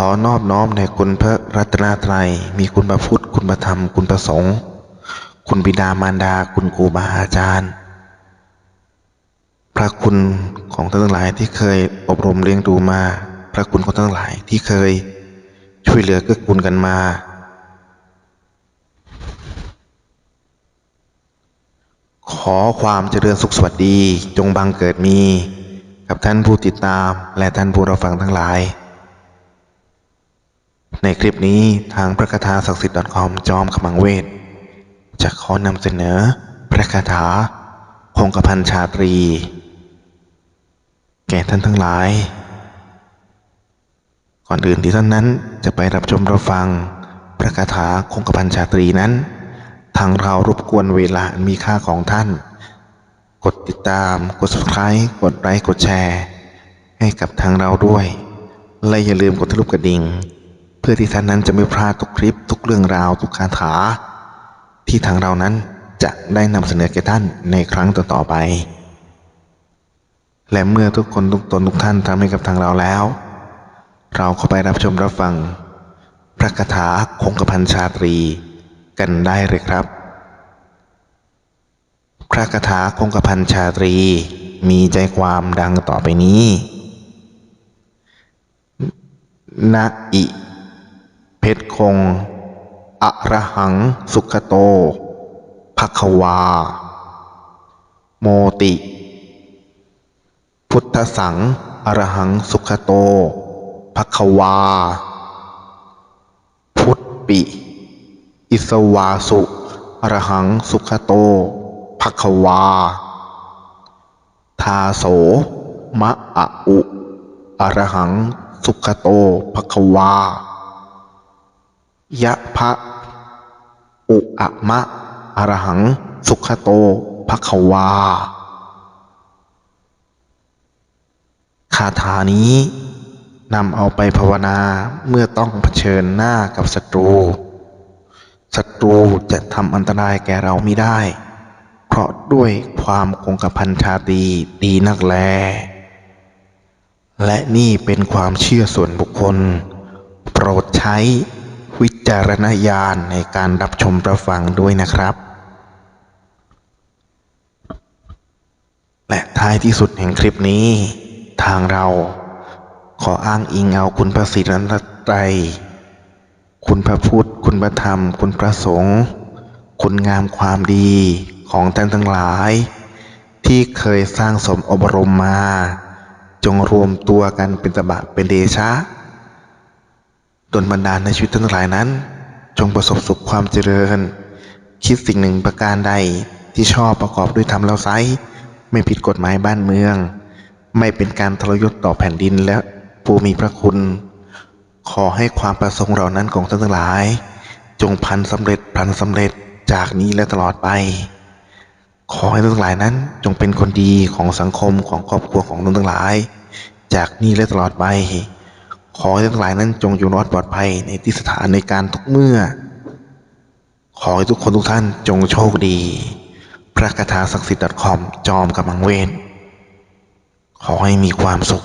ขอนอบน้อมในคุณพระรัตนตรัย มีคุณพระพุทธ คุณพระธรรม คุณพระสงฆ์ คุณบิดามารดา คุณครูบาอาจารย์ พระคุณของท่านทั้งหลายที่เคยอบรมเลี้ยงดูมา พระคุณของท่านทั้งหลายที่เคยช่วยเหลือเกื้อกูลกันมา ขอความเจริญสุขสวัสดีจงบังเกิดมี กับท่านผู้ติดตามและท่านผู้รับฟังทั้งหลาย ในคลิปนี้ทางพระคาถาศักดิ์สิทธิ์ .com จอมขมังเวทจะขอนำเสนอ พระคาถาคงกระพันชาตรี แก่ท่านทั้งหลาย ก่อนอื่นที่ท่านนั้นจะไปรับชมรับฟัง พระคาถาคงกระพันชาตรีนั้น ทางเรารบกวนเวลามีค่าของท่าน กดติดตาม กด subscribe กดไลค์กดแชร์ ให้กับทางเราด้วย และอย่าลืมกดทะลุกระดิ่ง พื่อที่ท่านนั้นจะไม่พลาดทุกคลิปทุกเรื่องราวทุกคาถา ที่ทางเรานั้นจะได้นำเสนอแก่ท่านในครั้งต่อๆไป และเมื่อทุกคนทุกตนทุกท่านทำให้กับทางเราแล้ว เราเข้าไปรับชมรับฟัง พระคาถาคงกระพันชาตรีกันได้เลยครับ พระคาถาคงกระพันชาตรีมีใจความดังต่อไปนี้ นะอิ เพชรคง อระหังสุขโตภควา โมติ พุทธสัง อรหังสุขโตภควา พุทธปิ อิสวาสุ อรหังสุขโตภควา ทาโส มะอะอุ อรหังสุขโตภควา ยะพะ อุอะมะอรหัง สุขโตภควา คาถานี้นำเอาไปภาวนาเมื่อต้องเผชิญหน้ากับศัตรู ศัตรูจะทำอันตรายแก่เราไม่ได้ เพราะด้วยความคงกระพันชาตีดีนักแล และนี่เป็นความเชื่อส่วนบุคคล โปรดใช้ วิจารณญาณในการรับชมรับฟังด้วยนะครับ และท้ายที่สุดแห่งคลิปนี้ ทางเราขออ้างอิงเอาคุณพระศรีรัตนตรัยคุณพระพุทธ คุณพระธรรม คุณพระสงฆ์คุณงามความดีของท่านทั้งหลาย ที่เคยสร้างสมอบรมมา จงรวมตัวกันเป็นตบะเป็นเดชะ ดลบันดาลในชีวิตท่านทั้งหลายนั้น จงประสบสุขความเจริญ คิดสิ่งหนึ่งประการใดที่ชอบประกอบด้วยธรรมแล้วไซไม่ผิดกฎหมายบ้านเมือง ไม่เป็นการทรยศต่อแผ่นดินและผู้มีพระคุณ ขอให้ความประสงค์เหล่านั้นของท่านทั้งหลาย จงพันสำเร็จพันสำเร็จจากนี้และตลอดไป ขอให้ท่านทั้งหลายนั้น จงเป็นคนดีของสังคมของครอบครัวของท่านทั้งหลาย จากนี้และตลอดไป ขอให้ทั้งหลายนั้นจงอยู่รอดปลอดภัยในที่สถานในการทุกเมื่อ ขอให้ทุกคนทุกท่านจงโชคดี พระคาถาศักดิ์สิทธิ์ .com จอมกำลังเวท ขอให้มีความสุข